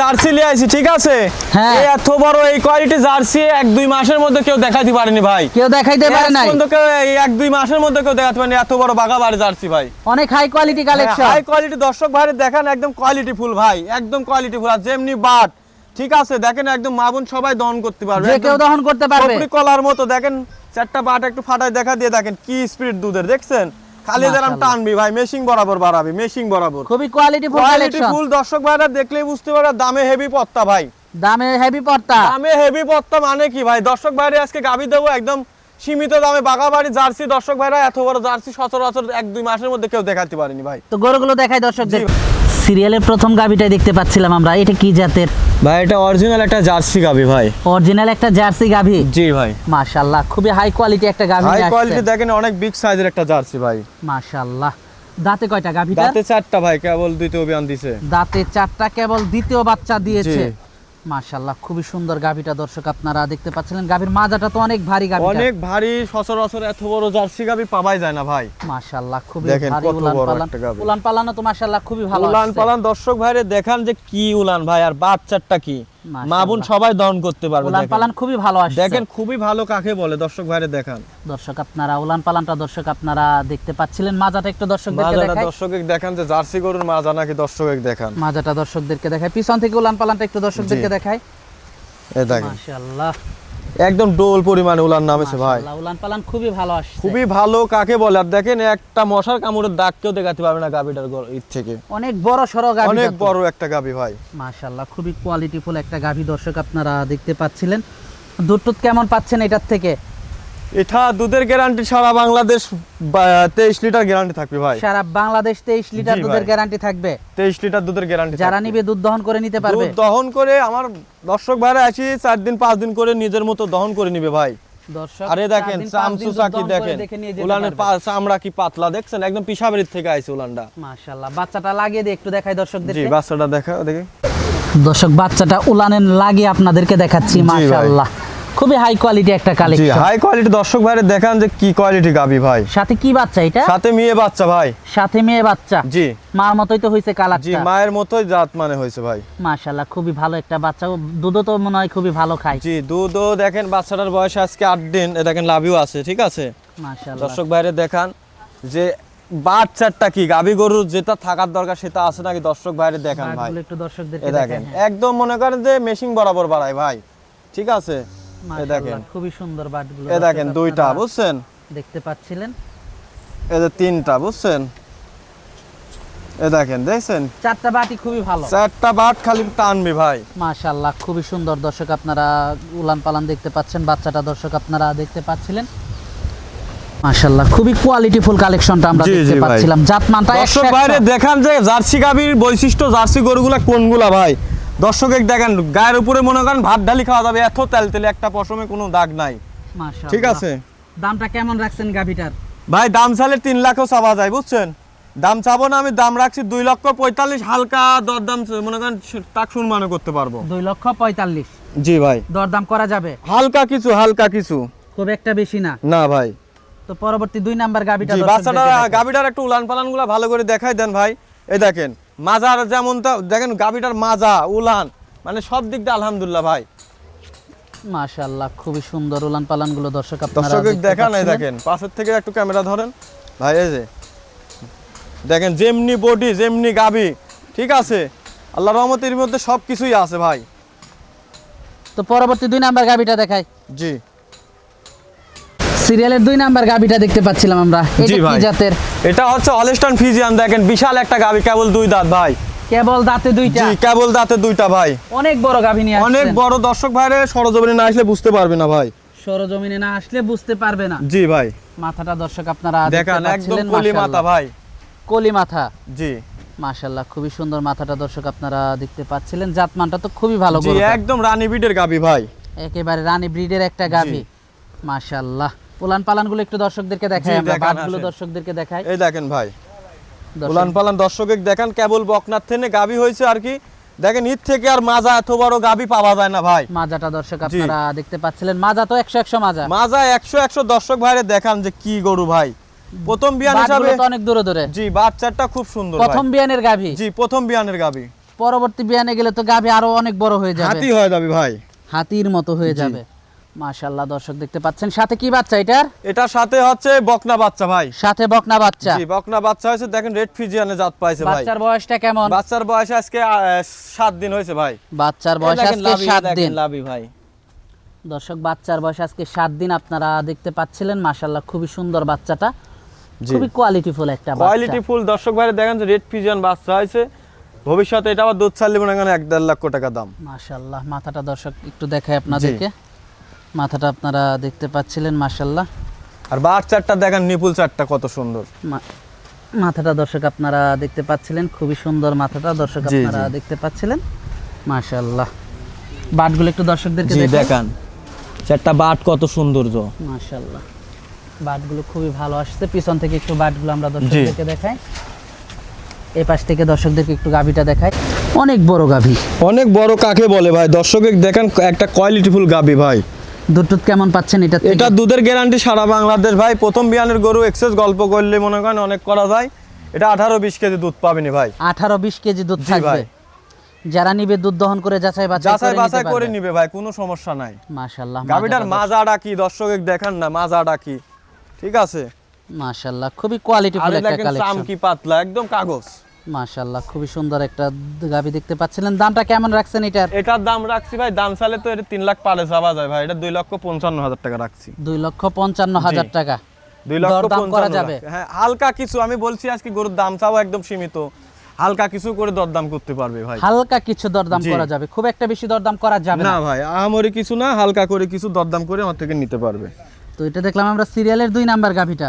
Jersey লিয়ে আইছি ঠিক আছে? হ্যাঁ। এত বড় এই কোয়ালিটি জার্সি এক দুই মাসের মধ্যে কেউ দেখাতে পারেনি ভাই। কেউ দেখাইতে পারে নাই। কেউ এই এক দুই মাসের মধ্যে কেউ দেখাতে পারেনি এত বড় বাগাবাড়ি জার্সি ভাই। অনেক high quality collection high quality দর্শক ভাইরে দেখেন একদম কোয়ালিটি ফুল ভাই একদম কোয়ালিটি ফুল আর যেমনি বাট ঠিক আছে দেখেন একদম মাবুন সবাই দহন করতে পারবে। যে কেউ দহন করতে পারবে। কলার মতো দেখেন চারটা বাট একটু ফাটায় দেখা দিয়ে দেখেন কি স্পিড দুধের দেখছেন? খালি যেরাম টানবি ভাই মেশিং বরাবর বাড়াবি মেশিং বরাবর। খুবই কোয়ালিটি ফুল কোয়ালিটি ফুল দর্শক ভাইরা দেখলেই বুঝতে পারে দামে হেভি পত্তা ভাই। দামে হেভি পত্তা দামে হেভি পত্তা মানে কি ভাই? দর্শক ভাইরে আজকে গাবি দেবো একদম সীমিত দামে বাগাবাড়ি জার্সি। দর্শক ভাইরা এত বড় জার্সি সচরাচর এক দুই মাসের মধ্যে কেউ দেখাতে পারেনি ভাই। তো গরুগুলো দেখাই দর্শক। সিরিয়ালের প্রথম গাবিটাই দেখতে পাচ্ছিলাম আমরা। এটা কি জাতের? ভাই এটা অরিজিনাল একটা জার্সি গাবি ভাই। অরিজিনাল একটা জার্সি গাবি? জি ভাই। মাশাআল্লাহ খুবই হাই কোয়ালিটি একটা গাবি হাই কোয়ালিটি দেখেন অনেক বিগ সাইজের একটা জার্সি ভাই। মাশাআল্লাহ। দাঁতে কয়টা গাবিটা? দাঁতে চারটা ভাই কেবল দ্বিতীয় অভিযান দিছে। দাঁতে চারটা কেবল দ্বিতীয় বাচ্চা দিয়েছে। জি। মাশাআল্লাহ খুবই সুন্দর গাভীটা দর্শক আপনারা দেখতে পাচ্ছিলেন। গাভীর মাজাটা তো অনেক ভারী গাভী অনেক ভারী সচরাচর এত বড় জার্সি গাভী পাওয়াই যায় না ভাই। মাশাল্লাহ খুবই ভারী উলান পালান। উলান পালানো তো মাশাল্লাহ খুবই ভালো উলান পালন দর্শক ভাইরে দেখান যে কি উলান ভাই আর বাচ্চাটা কি। মা বোন সবাই দহন করতে পারবে উলান পালান খুবই ভালো আসছে। দেখেন খুবই ভালো কাকে বলে দর্শক ভাইরে দেখান। দর্শক আপনারা উলান পালানটা দর্শক আপনারা দেখতে পাচ্ছিলেন। মাজাটা একটু দর্শকদেরকে মাজাটা দেখাই। দর্শকে দেখান যে জার্সি গরুর মাজা নাকি দর্শকে দেখান। মাজাটা দর্শকদেরকে দেখাই। পিছন থেকে উলান পালানটা একটু দর্শকদেরকে। দেখাই। এ দেখেন। মাশাআল্লাহ। একদম ডোল পরিমাণে উলান নামেছে ভাই। উলান পালান খুবই ভালো আসছে। খুবই ভালো কাকে বলে? আর দেখেন একটা মশার কামড়ের দাগ কেউ দেখাতে পারবে না গাবিটার গর- থেকে। অনেক বড় সড়ো গাবি অনেক বড় একটা গাবি ভাই। মাশাআল্লাহ খুবই কোয়ালিটিফুল একটা গাবি দর্শক আপনারা দেখতে পাচ্ছিলেন। দুধ কেমন পাচ্ছেন এটার থেকে? এটা দুধের গ্যারান্টি সারা বাংলাদেশ তেইশ লিটার গ্যারান্টি থাকবে ভাই। সারা বাংলাদেশ তেইশ লিটার দুধের গ্যারান্টি থাকবে। তেইশ লিটার দুধের গ্যারান্টি যারা নিবে দুধ দহন করে নিতে পারবে। দুধ দহন করে আমার দর্শক ভাইরা আসি চার দিন পাঁচ দিন করে নিজের মতো দহন করে নিবে ভাই। দর্শক আরে দেখেন করে দেখেন? উলানের চামড়া কি পাতলা দেখছেন? একদম পিসাবেরির থেকে আইছে উলানটা। মাশাআল্লাহ বাচ্চাটা লাগিয়ে দিয়ে একটু দেখাই জি দর্শকদেরকে বাচ্চাটা দেখা দেখি। দর্শক বাচ্চাটা উলানের লাগিয়ে আপনাদেরকে দেখাচ্ছি জি। মাশাআল্লাহ। খুবই হাই কোয়ালিটি একটা জি কালেকশন হাই কোয়ালিটি দর্শক ভাইরে দেখান যে কি কোয়ালিটি গাবি ভাই। সাথে কি বাচ্চা এটা? সাথে মেয়ে বাচ্চা ভাই। সাথে মেয়ে বাচ্চা? জি। মার মতোই তো হয়েছে জি মায়ের মতোই জাত মানে হয়েছে ভাই। মাশাআল্লাহ খুবই ভালো একটা বাচ্চা। দুধও তো মনে হয় খুবই ভালো খায়। জি দুধও দেখেন বাচ্চাটার বয়স আজকে আট দিন। এ দেখেন লাভিও আছে ঠিক আছে? মাশাআল্লাহ। দর্শক বাইরে দেখান যে বাচ্চাটা কি? গাবি গরুর যেটা থাকার দরকার সেটা আছে নাকি? দর্শক বাইরে দেখান ভাই। একটু দেখেন হ্যাঁ। একদম মনে করেন যে মেশিং বরাবর বাড়ায় ভাই ঠিক আছে? দেখেন। খুবই সুন্দর বাটগুলো এ দেখেন দর্শক দুইটা আপনারা বুঝছেন? দেখতে পাচ্ছিলেন? এ যে তিনটা বুঝছেন? এ দেখেন দেখছেন? চারটা বাটি খুবই ভালো। চারটা বাট খালি টানবি ভাই। মাশাআল্লাহ খুবই সুন্দর দর্শক আপনারা উলান পালান দেখতে পাচ্ছেন বাচ্চাটা দর্শক আপনারা দেখতে পাচ্ছিলেন। মাশাআল্লাহ খুবই কোয়ালিটিফুল কালেকশনটা আমরা দেখতে পাচ্ছিলাম। জাতমানটা দর্শক বাইরে দেখান যে জার্সি গাবির বৈশিষ্ট্য জার্সি গরুগুলা কোনগুলা ভাই? দর্শকে দেখেন গায়ের উপরে মনে করেন ভাত ডালি খাওয়া যাবে এত তেল তেলে একটা পশমে কোনো দাগ নাই। মাশাআল্লাহ। ঠিক আছে? দামটা কেমন রাখছেন গাভিটার? ভাই দাম চাইলে তিন লাখও চাওয়া যায় বুঝছেন? দাম চাবো না আমি দাম রাখছি দুই লক্ষ পঁয়তাল্লিশ হালকা দরদাম মনে করেন তাক সম্মানও করতে পারব। দুই লক্ষ পঁয়তাল্লিশ। জি ভাই। দরদাম করা যাবে? হালকা কিছু হালকা কিছু। খুব একটা বেশি না? না ভাই। তো পরবর্তী দুই নাম্বার গাভিটা জি বাচ্চাটা। গাবিটার একটু উলান পালানগুলা ভালো করে দেখাই দেন ভাই। এই দেখেন মাজার যেমন তা- দেখেন গাবিটার মাজা উলান মানে সব দিক দিয়ে আলহামদুলিল্লাহ ভাই। মাশাআল্লাহ খুবই সুন্দর উলান পালানগুলো দর্শক আপনারা দর্শক এই পাচ্ছিলেন। দেখেন পাশের থেকে একটু ক্যামেরা ধরেন। ভাই এই যে দেখেন যেমনি বডি যেমনি গাবি ঠিক আছে? আল্লাহ রহমতের মধ্যে সব কিছুই আছে ভাই। তো পরবর্তী দুই নাম্বার গাভিটা দেখাই। জি। সিরিয়ালের দুই নাম্বার গাভিটা দেখতে পাচ্ছিলাম আমরা। এটা কি। জাতের? এটা হচ্ছে অলেস্টান ফিজিয়ান দেখেন বিশাল একটা গাবি কেবল দুই দাঁত ভাই। কেবল দাঁতে দুইটা? জি কেবল দাঁতে দুইটা ভাই। অনেক বড় গাভী নিয়ে অনেক বড় দর্শক ভাইরে সরজমিনে না আসলে বুঝতে পারবে না ভাই। সরজমিনে না আসলে বুঝতে পারবে না। জি ভাই। মাথাটা দর্শক আপনারা দেখান একদম কলি মাথা ভাই। কলি মাথা। জি। মাশাআল্লাহ খুবই সুন্দর মাথাটা দর্শক আপনারা দেখতে পাচ্ছিলেন। জাতমানটা তো খুবই ভালো জি একদম রানী ব্রিডের গাবি ভাই। একেবারে রানী ব্রিডের একটা গাভী মাশাআল্লাহ। উলান পালানগুলো একটু দর্শকদেরকে দেখাই আমরা দেখান, বাটগুলো দর্শকদেরকে দেখাই। এই দেখেন ভাই উলান পালান দর্শকে দেখেন কেবল বকনার থেকে গাবি হয়েছে আর কি। দেখেন ঈদ থেকে আর মাজা এত বড় গাবি পাওয়া যায় না ভাই। মাজাটা দর্শক আপনারা দেখতে পাচ্ছিলেন। মাজা তো একশো একশো মাজা। মাজা একশো একশো দর্শক ভাইরে দেখান যে কি গরু ভাই। প্রথম বিয়ান হিসাবে তো অনেক দূরে দূরে। জি বাচ্চাটা খুব সুন্দর প্রথম বিয়ানের গাভী জি প্রথম বিয়ানের গাবি। পরবর্তী বিয়ানে গেলে তো গাভী আরও অনেক বড় হয়ে যাবে। হাতি হয়ে যাবে ভাই। হাতির মতো হয়ে যাবে। মাশাল্লাহ দর্শক দেখতে পাচ্ছেন। সাথে কি বাচ্চা এটার? এটার সাথে হচ্ছে বকনা বাচ্চা ভাই। সাথে বকনা বাচ্চা। জি বকনা বাচ্চা হয়েছে। দেখেন রেড ফিজিয়ানে জাত পাইছে ভাই। বাচ্চার বয়সটা কেমন? বাচ্চার বয়স আজকে আহ, সাত দিন হয়েছে ভাই। বাচ্চার বয়স আজকে লাভি, সাত দেখেন দিন। লাভি ভাই। দর্শক বাচ্চার বয়স আজকে সাত দিন আপনারা দেখতে পাচ্ছিলেন। মাশাল্লাহ খুবই সুন্দর বাচ্চাটা। জি। খুবই কোয়ালিটিফুল একটা কোয়ালিটি বাচ্চা ফুল দর্শক ভাই দেখেন যে রেড ফিজিয়ান বাচ্চা হয়েছে। ভবিষ্যতে এটা আবার দুধ ছাড়লে মনে করেন এক দেড় লক্ষ টাকা দাম। মাশাল্লাহ মাথাটা দর্শক একটু দেখায় আপনাদেরকে। মাথাটা আপনারা দেখতে পাচ্ছিলেন মাশাল্লাহ আর বার চারটা দেখেন নিপুল চারটা কত সুন্দর। মাথাটা দর্শক আপনারা দেখতে পাচ্ছিলেন খুবই সুন্দর মাথাটা দর্শক আপনারা দেখতে পাচ্ছিলেন মাশাল্লাহ বাটগুলো একটু দর্শকদেরকে দেখান। চারটা বাট কত সৌন্দর্য। মাশাল্লাহ বাটগুলো খুবই ভালো আসছে। পিছন থেকে একটু বাটগুলো আমরা দর্শকদেরকে দেখাই। এই পাশ থেকে দর্শকদেরকে একটু গাভিটা দেখাই। অনেক বড় গাভি। অনেক বড় কাকে বলে ভাই? দর্শকে দেখেন একটা কোয়ালিটি ফুল গাবি ভাই। দুধ টুধ কেমন পাচ্ছেন এটা এটা দুধের গ্যারান্টি সারা বাংলাদেশ ভাই। প্রথম বিয়ানের গরু এক্সেস গল্প করলে মনে করেন অনেক করা যায়। এটা আঠারো বিশ কেজি দুধ পাবেনি ভাই। আঠারো বিশ কেজি দুধ থাকবে। যারা নিবে দুধ দহন করে যাচাই বাছাই যাচাই বাছাই করে নিবে ভাই কোনো সমস্যা নাই। মাশাল্লাহ গাবিটার মাজাটা কি দর্শক দেখান না মাজাটা কি ঠিক আছে? মাশাল্লাহ খুবই কোয়ালিটি একটা কালেকশন কি পাতলা একদম কাগজ। মাশাল্লাহ খুবই সুন্দর একটা গাবি দেখতে পাচ্ছিলেন। দামটা কেমন রাখছেন এটার? এটার দাম রাখছি ভাই দাম তো এটা তিন লাখ পারে যাওয়া যায় ভাই। এটা দুই লক্ষ পঞ্চান্ন হাজার টাকা রাখছি। দুই লক্ষ পঞ্চান্ন হাজার টাকা। দুই লক্ষ করা যাবে? হ্যাঁ হালকা কিছু আমি বলছি আজকে গরুর দাম চাও একদম সীমিত। হালকা কিছু করে দরদাম করতে পারবে ভাই। হালকা কিছু দরদাম করা যাবে। খুব একটা বেশি দরদাম করা যাবে না না। ভাই আহামরি কিছু না হালকা করে কিছু দরদাম করে আমার থেকে নিতে পারবে। তো এটা দেখলাম আমরা সিরিয়ালের দুই নাম্বার গাভিটা।